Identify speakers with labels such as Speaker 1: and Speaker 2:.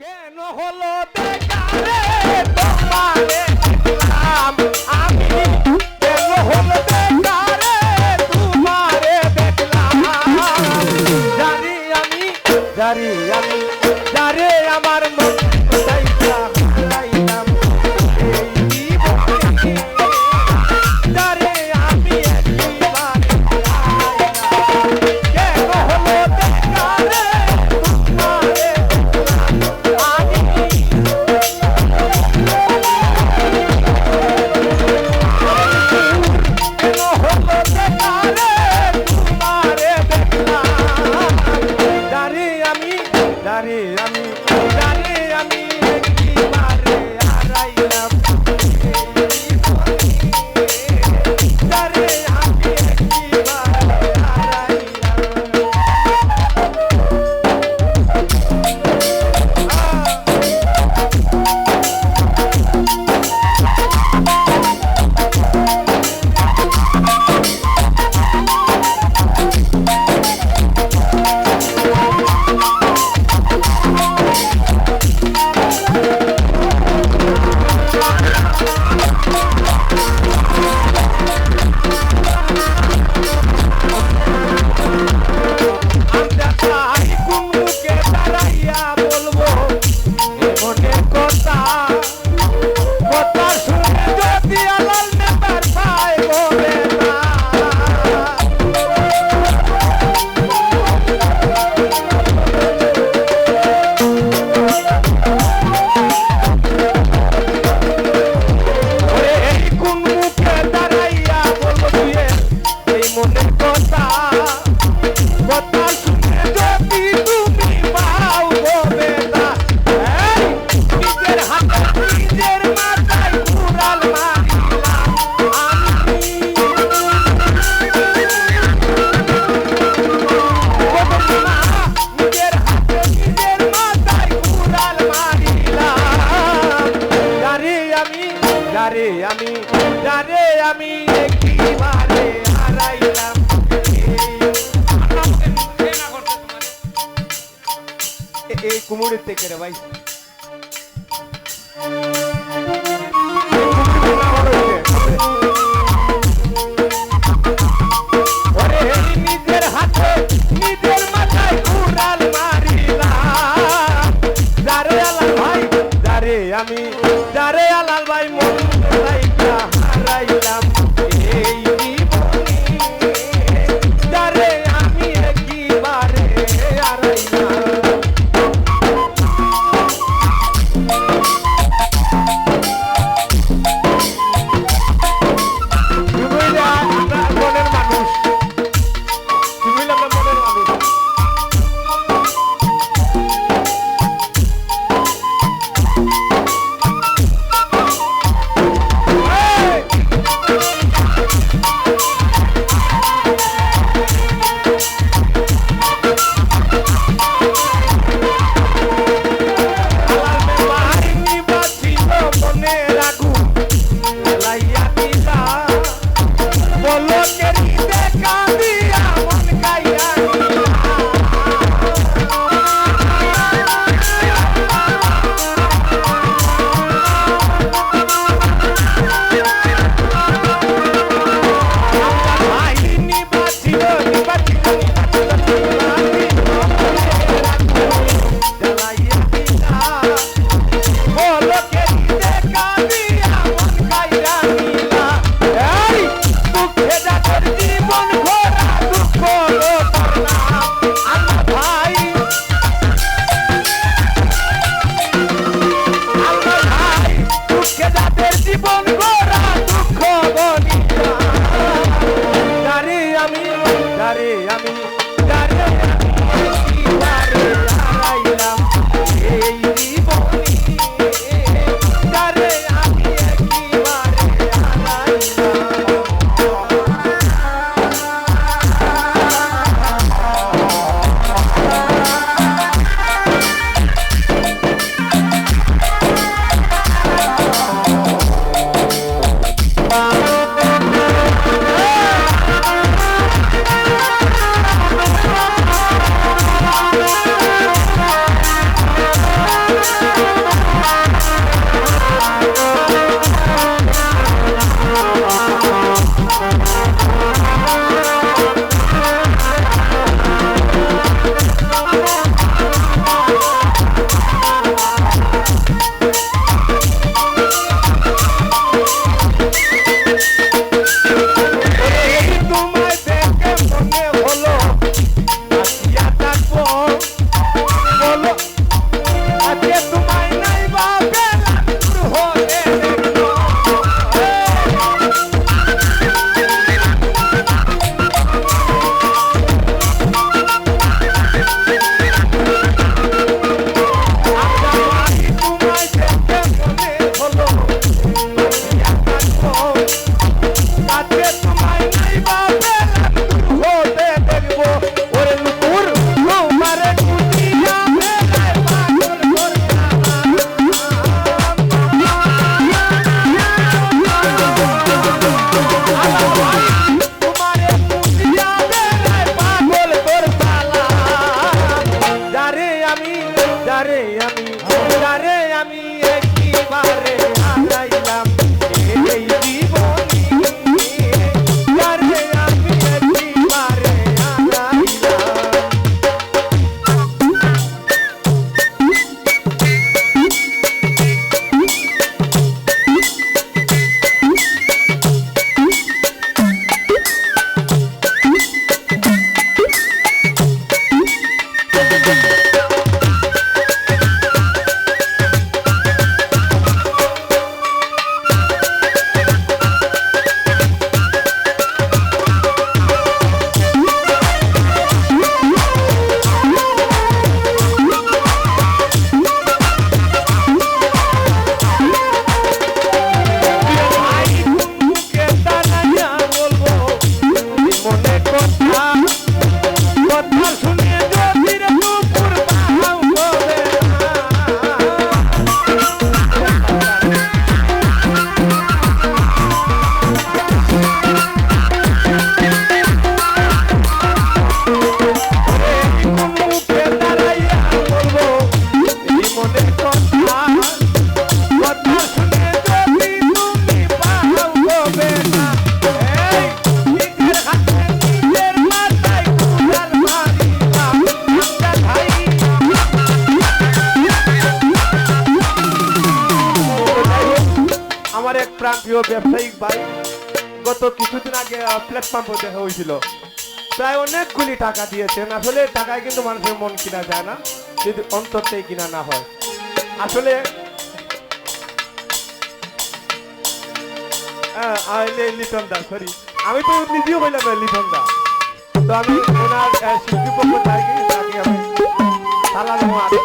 Speaker 1: কেন হলো বেকারে? তোমারে দেখলাম আমি কেন হলো বেকারে? তোমারে দেখলাম। জানি আমি জানি আমি এই কুমুরের থেকে রে ভাই। এক প্রান্তীয় ব্যবসায়িক ভাই, গত কিছুদিন আগে প্ল্যাটফর্ম দেখা হয়েছিল। প্রায় অনেকগুলি টাকা দিয়েছেন আসলে টাকায় কিন্তু মানুষের মন কিনা যায় না, যদি অন্তরটাই কিনা না হয়। আসলে লিটন দা সরি আমি তো নিজেও হইলাম লিটন দা। তো আমি ওনার শিল্পী পক্ষ থেকে তাকে আমি সালাম ও আদর